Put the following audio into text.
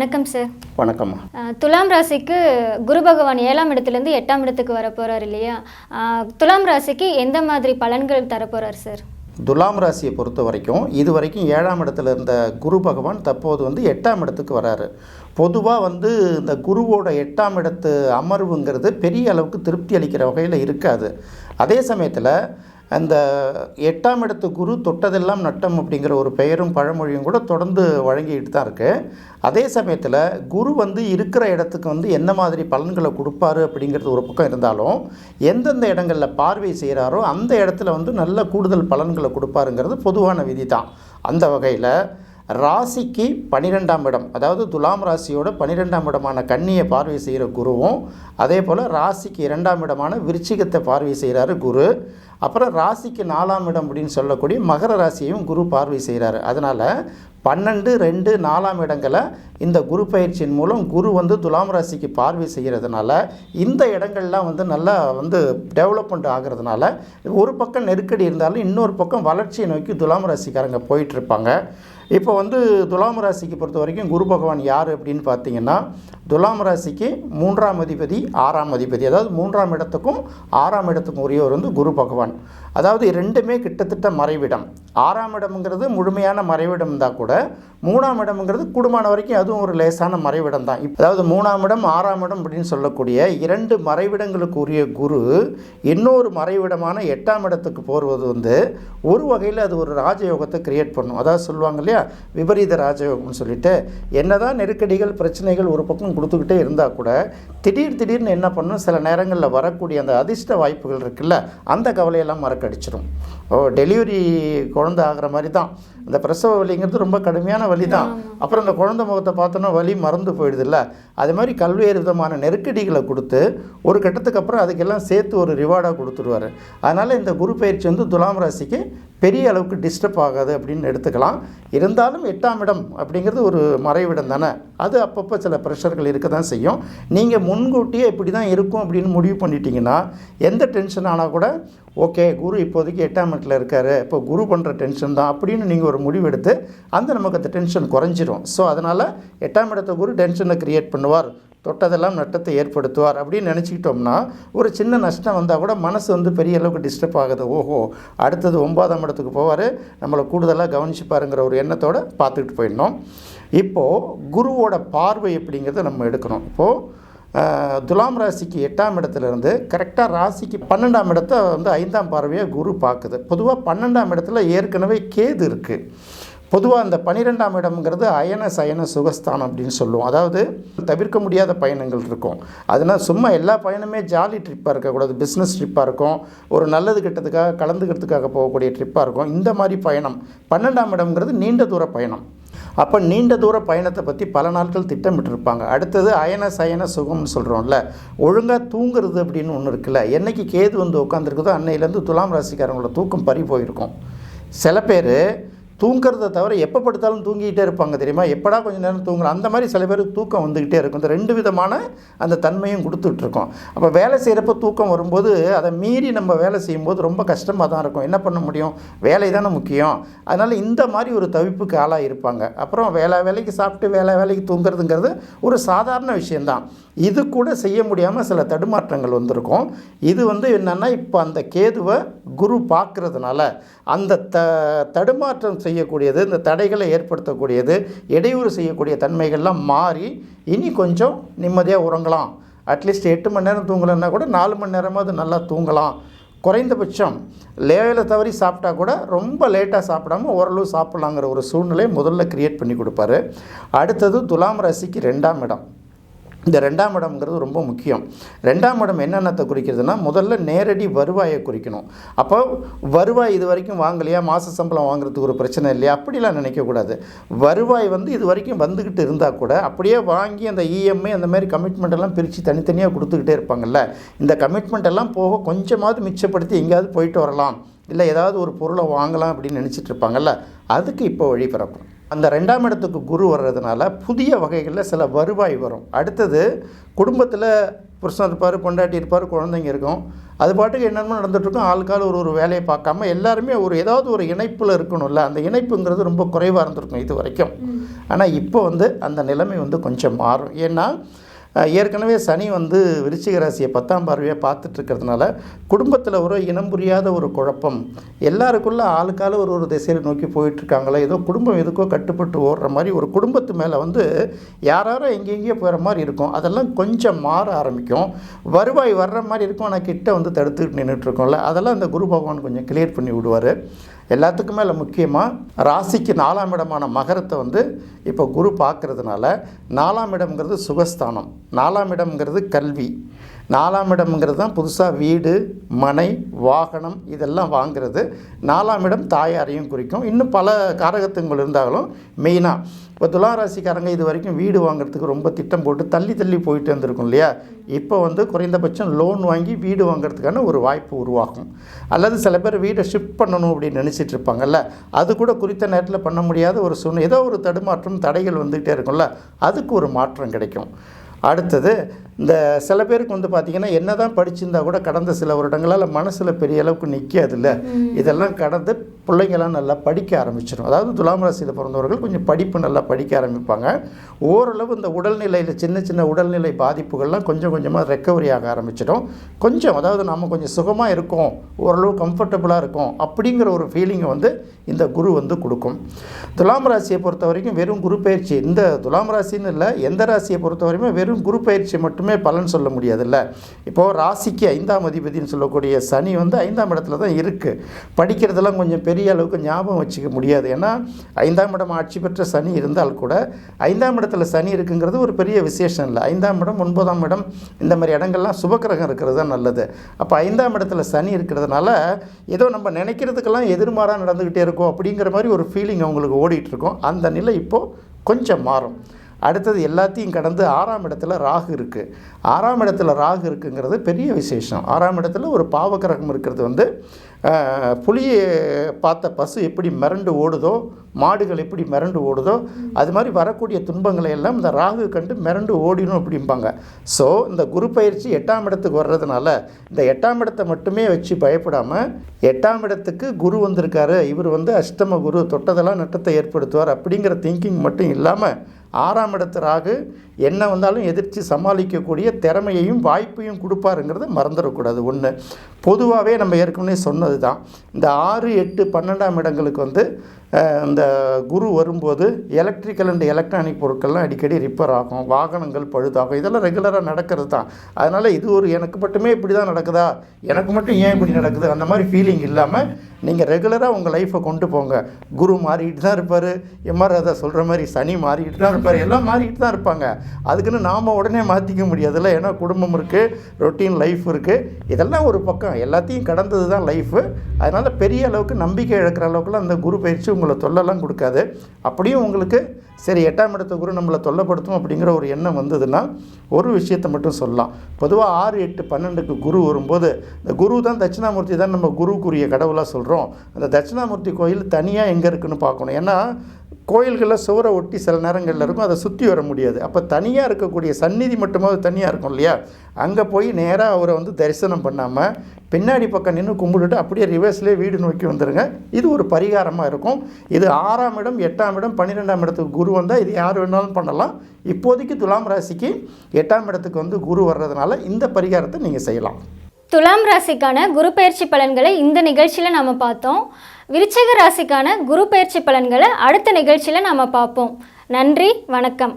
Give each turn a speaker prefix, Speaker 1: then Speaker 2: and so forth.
Speaker 1: வணக்கம் சார்
Speaker 2: வணக்கம்மா.
Speaker 1: அஹ், துலாம் ராசிக்கு குரு பகவான் ஏழாம் இடத்துலேருந்து எட்டாம் இடத்துக்கு வர போகிறார் இல்லையா துலாம் ராசிக்கு எந்த மாதிரி பலன்கள் தரப்போகிறார் சார்
Speaker 2: துலாம் ராசியை பொறுத்த வரைக்கும் இது வரைக்கும் ஏழாம் இடத்துல இருந்த குரு பகவான் தற்போது வந்து எட்டாம் இடத்துக்கு வராரு. பொதுவாக வந்து இந்த குருவோட எட்டாம் இடத்து அமர்வுங்கிறது பெரிய அளவுக்கு திருப்தி அளிக்கிற வகையில் இருக்காது. அதே சமயத்தில் அந்த எட்டாம் இடத்து குரு தொட்டதெல்லாம் நட்டம் அப்படிங்கிற ஒரு பெயரும் பழமொழியும் கூட தொடர்ந்து வழங்கிக்கிட்டு தான் இருக்குது அதே சமயத்தில் குரு வந்து இருக்கிற இடத்துக்கு வந்து என்ன மாதிரி பலன்களை கொடுப்பாரு அப்படிங்கிறது ஒரு பக்கம் இருந்தாலும் எந்தெந்த இடங்களில் பார்வை செய்கிறாரோ அந்த இடத்துல வந்து நல்ல கூடுதல் பலன்களை கொடுப்பாருங்கிறது பொதுவான விதி தான் அந்த வகையில் ராசிக்கு பன்னிரெண்டாம் இடம். அதாவது துலாம் ராசியோட பன்னிரெண்டாம் இடமான கன்னியை பார்வை செய்கிற குருவும் அதே போல் ராசிக்கு இரண்டாம் இடமான விருச்சிகத்தை பார்வை செய்கிறாரு குரு. அப்புறம் ராசிக்கு நாலாம் இடம் அப்படின்னு சொல்லக்கூடிய மகர ராசியையும் குரு பார்வை செய்கிறாரு. அதனால் பன்னெண்டு ரெண்டு நாலாம் இடங்களை இந்த குரு பயிற்சியின் மூலம் குரு வந்து துலாம் ராசிக்கு பார்வை செய்கிறதுனால இந்த இடங்கள்லாம் வந்து நல்லா வந்து டெவலப்மெண்ட் ஆகிறதுனால ஒரு பக்கம் நெருக்கடி இருந்தாலும் இன்னொரு பக்கம் வளர்ச்சியை நோக்கி துலாம் ராசிக்காரங்க போயிட்டுருப்பாங்க இப்போ வந்து துலாம் ராசிக்கு பொறுத்த வரைக்கும் குரு பகவான் யார் அப்படின்னு பார்த்தீங்கன்னா துலாம் ராசிக்கு மூன்றாம் அதிபதி ஆறாம் அதிபதி. அதாவது மூன்றாம் இடத்துக்கும் ஆறாம் இடத்துக்கும் உரியவர் வந்து குரு பகவான். அதாவது ரெண்டுமே கிட்டத்தட்ட மறைவிடம். ஆறாம் இடம்ங்கிறது முழுமையான மறைவிடம் இருந்தால் கூட மூணாம் இடம்ங்கிறது கூடுமான வரைக்கும் அதுவும் ஒரு லேசான மறைவிடம் தான். அதாவது மூணாம் இடம் ஆறாம் இடம் அப்படின்னு சொல்லக்கூடிய இரண்டு மறைவிடங்களுக்கு உரிய குரு இன்னொரு மறைவிடமான எட்டாம் இடத்துக்கு போகிறது வந்து ஒரு வகையில் அது ஒரு ராஜயோகத்தை கிரியேட் பண்ணும். அதாவது சொல்லுவாங்க இல்லையா விபரீத ராஜயோகம்னு சொல்லிட்டு என்னதான் நெருக்கடிகள் பிரச்சனைகள் ஒரு பக்கம் கொடுத்துக்கிட்டே இருந்தால் கூட திடீர் திடீர்னு என்ன பண்ணும்? சில நேரங்களில் வரக்கூடிய அந்த அதிர்ஷ்ட வாய்ப்புகள் இருக்குல்ல அந்த கவலையெல்லாம் மறக்கடிச்சிடும் ஓ டெலிவரி குழந்தை ஆகிற மாதிரி தான் இந்த பிரசவ வலிங்கிறது ரொம்ப கடுமையான வலி தான் அப்புறம் அந்த குழந்தை முகத்தை பார்த்தோன்னா வலி மறந்து போயிடுதுல்ல. அது மாதிரி பல்வேறு விதமான நெருக்கடிகளை கொடுத்து ஒரு கட்டத்துக்கு அப்புறம் அதுக்கெல்லாம் சேர்த்து ஒரு ரிவார்டாக கொடுத்துருவாரு. அதனால் இந்த குரு பயிற்சி வந்து துலாம் ராசிக்கு பெரிய அளவுக்கு டிஸ்டர்ப் ஆகாது அப்படின்னு எடுத்துக்கலாம். இருந்தாலும் எட்டாம் இடம் அப்படிங்கிறது ஒரு மறைவிடம் தானே. அது அப்பப்போ சில ப்ரெஷர்கள் இருக்க தான் செய்யும். நீங்கள் முன்கூட்டியே இப்படி தான் இருக்கும் அப்படின்னு முடிவு பண்ணிட்டீங்கன்னா எந்த டென்ஷன் ஆனால் கூட ஓகே குரு இப்போதைக்கு எட்டாம் இடத்துல இருக்காரு. இப்போ குரு பண்ணுற டென்ஷன் தான். அப்படின்னு நீங்கள் ஒரு முடிவெடுத்து அந்த நமக்கு அந்த டென்ஷன் குறைஞ்சிரும். ஸோ அதனால் எட்டாம் இடத்த குரு டென்ஷனை க்ரியேட் பண்ணுவார். தொட்டதெல்லாம் நட்டத்தை ஏற்படுத்துவார் அப்படின்னு நினச்சிக்கிட்டோம்னா ஒரு சின்ன நஷ்டம் வந்தால் கூட மனசு வந்து பெரிய அளவுக்கு டிஸ்டர்ப் ஆகுது. ஓஹோ அடுத்தது ஒன்பதாம் இடத்துக்கு போவார். நம்மளை கூடுதலாக கவனிச்சுப்பாருங்கிற ஒரு எண்ணத்தோடு பார்த்துக்கிட்டு போயிடணும். இப்போது குருவோட பார்வை அப்படிங்கிறத நம்ம எடுக்கணும். இப்போது துலாம் ராசிக்கு எட்டாம் இடத்துலேருந்து கரெக்டாக ராசிக்கு பன்னெண்டாம் இடத்த வந்து ஐந்தாம் பார்வையாக குரு பார்க்குது. பொதுவாக பன்னெண்டாம் இடத்துல ஏற்கனவே கேது இருக்குது பொதுவாக அந்த பன்னிரெண்டாம் இடம்ங்கிறது அயன சயன சுகஸ்தானம் அப்படின்னு சொல்லுவோம். அதாவது தவிர்க்க முடியாத பயணங்கள் இருக்கும். அதனால் சும்மா எல்லா பயணமே ஜாலி ட்ரிப்பாக இருக்கக்கூடாது பிஸ்னஸ் ட்ரிப்பாக இருக்கும். ஒரு நல்லது கெட்டதுக்காக கலந்துக்கிறதுக்காக போகக்கூடிய ட்ரிப்பாக இருக்கும். இந்த மாதிரி பயணம். பன்னெண்டாம் இடம்ங்கிறது நீண்ட தூர பயணம். அப்போ நீண்ட தூர பயணத்தை பற்றி பல நாட்கள் திட்டமிட்டிருப்பாங்க. அடுத்தது அயன சயன சுகம்னு சொல்கிறோம்ல ஒழுங்காக தூங்குறது அப்படின்னு ஒன்று இருக்குல்ல. என்னைக்கு கேது வந்து உட்காந்துருக்குதோ அன்னையிலேருந்து துலாம் ராசிக்காரங்களோட தூக்கம் பறி போயிருக்கும். சில பேர் தூங்குறத தவிர எப்போ படுத்தாலும் தூங்கிக்கிட்டே இருப்பாங்க தெரியுமா? எப்படா கொஞ்சம் நேரம் தூங்குறோம்? அந்த மாதிரி சில பேருக்கு தூக்கம் வந்துக்கிட்டே இருக்கும். இந்த ரெண்டு விதமான அந்த தன்மையும் கொடுத்துட்ருக்கோம் அப்போ வேலை செய்கிறப்ப தூக்கம் வரும்போது அதை மீறி நம்ம வேலை செய்யும்போது ரொம்ப கஷ்டமாக தான் இருக்கும். என்ன பண்ண முடியும்? வேலை தானே முக்கியம். அதனால் இந்த மாதிரி ஒரு தவிப்புக்கு ஆளாக இருப்பாங்க. அப்புறம் வேலை வேலைக்கு சாப்பிட்டு வேலை வேலைக்கு தூங்குறதுங்கிறது ஒரு சாதாரண விஷயந்தான் இது கூட செய்ய முடியாமல் சில தடுமாற்றங்கள் வந்திருக்கும். இது வந்து என்னென்னா இப்போ அந்த கேதுவை குரு பார்க்குறதுனால அந்த த தடுமாற்றம் செய்யக்கூடியது இந்த தடைகளை ஏற்படுத்தக்கூடியது இடையூறு செய்யக்கூடிய தன்மைகள்லாம் மாறி இனி கொஞ்சம் நிம்மதியாக உறங்கலாம். அட்லீஸ்ட் எட்டு மணி நேரம் தூங்கலைன்னா கூட நாலு மணி நேரமாவது நல்லா தூங்கலாம். குறைந்தபட்சம் லேவில் தவறி சாப்பிட்டா கூட ரொம்ப லேட்டாக சாப்பிடாம ஓரளவு சாப்பிட்லாங்கிற ஒரு சூழ்நிலையை முதல்ல க்ரியேட் பண்ணி கொடுப்பாரு. அடுத்தது துலாம் ராசிக்கு ரெண்டாம் இடம். இந்த ரெண்டாம் இடம்ங்கிறது ரொம்ப முக்கியம். ரெண்டாம் இடம் என்னென்னத்தை குறிக்கிறதுனா முதல்ல நேரடி வருவாயை குறிக்கணும். அப்போ வருவாய் இது வரைக்கும் வாங்கலையா? மாத சம்பளம் வாங்குறதுக்கு ஒரு பிரச்சனை இல்லையா? அப்படிலாம் நினைக்கக்கூடாது. வருவாய் வந்து இது வரைக்கும் வந்துக்கிட்டு இருந்தால் கூட அப்படியே வாங்கி அந்த இஎம்ஐ அந்த மாதிரி கமிட்மெண்ட் எல்லாம் பிரித்து தனித்தனியாக கொடுத்துக்கிட்டே இருப்பாங்கல்ல. இந்த கமிட்மெண்ட் எல்லாம் போக கொஞ்சமாவது மிச்சப்படுத்தி எங்கேயாவது போயிட்டு வரலாம். இல்லை ஏதாவது ஒரு பொருளை வாங்கலாம் அப்படின்னு நினச்சிட்டு இருப்பாங்கல்ல. அதுக்கு இப்போ வழி பிறக்கும். அந்த ரெண்டாம் இடத்துக்கு குரு வர்றதுனால புதிய வகைகளில் சில வருவாய் வரும். அடுத்தது குடும்பத்தில் புருஷன் இருப்பார் பொண்டாட்டி இருப்பார் குழந்தைங்க இருக்கும். அது பாட்டுக்கு என்னென்ன நடந்துட்டுருக்கும். ஆளுக்கால் ஒரு ஒரு வேலையை பார்க்காம எல்லாருமே ஒரு ஏதாவது ஒரு இணைப்பில் இருக்கணும்ல. அந்த இணைப்புங்கிறது ரொம்ப குறைவாக இருந்திருக்கும் இது வரைக்கும். ஆனால் இப்போ வந்து அந்த நிலைமை வந்து கொஞ்சம் மாறும். ஏன்னா ஏற்கனவே சனி வந்து விருச்சிக ராசியை பத்தாம் பார்வையாக பார்த்துட்டு இருக்கிறதுனால குடும்பத்தில் ஒரு இனம் புரியாத ஒரு குழப்பம். எல்லாருக்குள்ள ஆளுக்கால ஒரு ஒரு திசையில் நோக்கி போயிட்டுருக்காங்களே ஏதோ குடும்பம் எதுக்கோ கட்டுப்பட்டு ஓடுற மாதிரி ஒரு குடும்பத்து மேலே வந்து யாராரோ எங்கெங்கேயோ போகிற மாதிரி இருக்கும். அதெல்லாம் கொஞ்சம் மாற ஆரம்பிக்கும். வருவாய் வர்ற மாதிரி இருக்கும். ஆனால் கிட்ட வந்து தடுத்துக்கிட்டு நின்றுட்டுருக்கோம்ல அதெல்லாம் இந்த குரு பகவான் கொஞ்சம் கிளியர் பண்ணி விடுவார். எல்லாத்துக்கும் மேலே முக்கியமாக ராசிக்கு நாலாம் இடமான மகரத்தை வந்து இப்போ குரு பார்க்குறதுனால நாலாம் இடம்ங்கிறது சுகஸ்தானம் நாலாம் இடம்ங்கிறது கல்வி. நாலாம் இடம்ங்கிறது தான் புதுசாக வீடு மனை வாகனம் இதெல்லாம் வாங்குறது. நாலாம் இடம் தாயாரையும் குறிக்கும். இன்னும் பல காரகத்துங்கள் இருந்தாலும் மெயினாக இப்போ துளாராசிக்காரங்க இது வரைக்கும் வீடு வாங்குறதுக்கு ரொம்ப திட்டம் போட்டு தள்ளி தள்ளி போயிட்டு வந்திருக்கும் இல்லையா? இப்போ வந்து குறைந்தபட்சம் லோன் வாங்கி வீடு வாங்குறதுக்கான ஒரு வாய்ப்பு உருவாகும். அல்லது சில பேர் வீடை ஷிஃப்ட் பண்ணணும் அப்படின்னு நினச்சிட்டு இருப்பாங்கல்ல. அது கூட குறித்த நேரத்தில் பண்ண முடியாத ஒரு சூழ்நிலை. ஏதோ ஒரு தடுமாற்றம் தடைகள் வந்துகிட்டே இருக்கும்ல. அதுக்கு ஒரு மாற்றம் கிடைக்கும். அடுத்தது இந்த சில பேருக்கு வந்து பார்த்திங்கன்னா என்ன தான் படிச்சிருந்தா கூட கடந்த சில வருடங்களால் மனசில் பெரிய அளவுக்கு நிற்காதுல்ல இதெல்லாம் கடந்து பிள்ளைங்களாம் நல்லா படிக்க ஆரம்பிச்சிடும் அதாவது துலாம் ராசியில் பிறந்தவர்கள் கொஞ்சம் படிப்பு நல்லா படிக்க ஆரம்பிப்பாங்க. ஓரளவு இந்த உடல்நிலையில் சின்ன சின்ன உடல்நிலை பாதிப்புகள்லாம் கொஞ்சம் கொஞ்சமாக ரெக்கவரி ஆக ஆரம்பிச்சிடும். கொஞ்சம் அதாவது நம்ம கொஞ்சம் சுகமாக இருக்கோம் ஓரளவு கம்ஃபர்டபுளாக இருக்கும் அப்படிங்கிற ஒரு ஃபீலிங்கை வந்து இந்த குரு வந்து கொடுக்கும். துலாம் ராசியை பொறுத்த வரைக்கும் வெறும் குரு பயிற்சி. இந்த துலாம் ராசின்னு இல்லை எந்த ராசியை பொறுத்த வரைக்கும் வெறும் குரு பயிற்சி மட்டுமே பலன் சொல்ல முடியாதுல்ல. இப்போது ராசிக்கு ஐந்தாம் அதிபதினு சொல்லக்கூடிய சனி வந்து ஐந்தாம் இடத்துல தான் இருக்குது படிக்கிறதெல்லாம் கொஞ்சம் பெரிய அளவுக்கு ஞாபகம் வச்சுக்க முடியாது. ஏன்னா ஐந்தாம் இடம் ஆட்சி பெற்ற சனி இருந்தால் கூட ஐந்தாம் இடத்துல சனி இருக்குங்கிறது ஒரு பெரிய விசேஷம் இல்லை. ஐந்தாம் இடம் ஒன்பதாம் இடம் இந்த மாதிரி இடங்கள்லாம் சுபக்கிரகம் இருக்கிறது தான் நல்லது. அப்போ ஐந்தாம் இடத்துல சனி இருக்கிறதுனால ஏதோ நம்ம நினைக்கிறதுக்கெல்லாம் எதிர்மாறாக நடந்துக்கிட்டே இருக்கோம் அப்படிங்கிற மாதிரி ஒரு ஃபீலிங் அவங்களுக்கு ஓடிட்டு இருக்கும் அந்த நிலை இப்போது கொஞ்சம் மாறும். அடுத்தது எல்லாத்தையும் கடந்து ஆறாம் இடத்துல ராகு இருக்குது ஆறாம் இடத்துல ராகு இருக்குங்கிறது பெரிய விசேஷம். ஆறாம் இடத்துல ஒரு பாவகிரகம் இருக்கிறது வந்து புலியை பார்த்த பசு எப்படி மிரண்டு ஓடுதோ மாடுகள் எப்படி மிரண்டு ஓடுதோ அது மாதிரி வரக்கூடிய துன்பங்களை எல்லாம் இந்த ராகு கண்டு மிரண்டு ஓடிடும் அப்படிம்பாங்க. ஸோ இந்த குரு பயிற்சி எட்டாம் இடத்துக்கு வர்றதுனால இந்த எட்டாம் இடத்தை மட்டுமே வச்சு பயப்படாமல் எட்டாம் இடத்துக்கு குரு வந்திருக்காரு. இவர் வந்து அஷ்டம குரு தொட்டதெல்லாம் நட்டத்தை ஏற்படுத்துவார் அப்படிங்கிற திங்கிங் மட்டும் இல்லாமல் ஆறாம் இடத்து ராகு என்ன வந்தாலும் எதிர்த்து சமாளிக்கக்கூடிய திறமையையும் வாய்ப்பையும் கொடுப்பாருங்கிறத மறந்துடக்கூடாது. ஒன்று பொதுவாகவே நம்ம ஏற்கனவே சொன்னது தான் இந்த ஆறு எட்டு பன்னெண்டாம் இடங்களுக்கு வந்து இந்த குரு வரும்போது எலக்ட்ரிக்கல் அண்ட் எலக்ட்ரானிக் பொருட்கள்லாம் அடிக்கடி ரிப்பேர் ஆகும். வாகனங்கள் பழுதாகும். இதெல்லாம் ரெகுலராக நடக்கிறது தான் அதனால் இது ஒரு எனக்கு மட்டுமே இப்படி தான் நடக்குதா? எனக்கு மட்டும் ஏன் இப்படி நடக்குது? அந்த மாதிரி ஃபீலிங் இல்லாமல் நீங்கள் ரெகுலராக உங்கள் லைஃப்பை கொண்டு போங்க. குரு மாறிக்கிட்டு தான் இருப்பார். எம்ஆர் ராதா சொல்கிற மாதிரி சனி மாறிக்கிட்டு தான் இருப்பார். எல்லாம் மாறிக்கிட்டு தான் இருப்பாங்க. அதுக்குன்னு நாம் உடனே மாற்றிக்க முடியாதுல்ல. ஏன்னா குடும்பம் இருக்குது ரொட்டீன் லைஃப் இருக்குது இதெல்லாம் ஒரு பக்கம். எல்லாத்தையும் கடந்தது தான் லைஃபு அதனால் பெரிய அளவுக்கு நம்பிக்கை இழக்கிற அளவுக்குலாம் அந்த குரு பயிற்சி உங்களை தொல்லலாம் கொடுக்காது. அப்படியும் உங்களுக்கு சரி எட்டாம் இடத்த குரு நம்மளை தொல்லப்படுத்தும் அப்படிங்கிற ஒரு எண்ணம் வந்ததுன்னா ஒரு விஷயத்தை மட்டும் சொல்லலாம். பொதுவாக ஆறு எட்டு பன்னெண்டுக்கு குரு வரும்போது இந்த குரு தான் தட்சிணாமூர்த்தி தான் நம்ம குருக்குரிய கடவுளாக சொல்கிறோம் அந்த தட்சிணாமூர்த்தி கோயில் தனியாக எங்கே இருக்குன்னு பார்க்கணும். ஏன்னா கோயில்களில் சுவரை ஒட்டி சில நேரங்களில் இருக்கும் அதை சுற்றி வர முடியாது. அப்போ தனியாக இருக்கக்கூடிய சந்நிதி மட்டுமாவது தனியாக இருக்கும் இல்லையா? அங்கே போய் நேராக அவரை வந்து தரிசனம் பண்ணாமல் பின்னாடி பக்கம் நின்று கும்பிட்டுட்டு அப்படியே ரிவர்ஸ்லேயே வீடு நோக்கி வந்துடுங்க இது ஒரு பரிகாரமாக இருக்கும். இது ஆறாம் இடம் எட்டாம் இடம் பன்னிரெண்டாம் இடத்துக்கு குரு வந்தால் இது யார் வேணாலும் பண்ணலாம். இப்போதைக்கு துலாம் ராசிக்கு எட்டாம் இடத்துக்கு வந்து குரு வர்றதுனால இந்த பரிகாரத்தை நீங்கள் செய்யலாம்.
Speaker 1: துலாம் ராசிக்கான குரு பயிற்சி பலன்களை இந்த நிகழ்ச்சியில் நாம் பார்த்தோம். விருச்சக ராசிக்கான குரு பயிற்சி பலன்களை அடுத்த நிகழ்ச்சியில் நாம் பார்ப்போம். நன்றி வணக்கம்.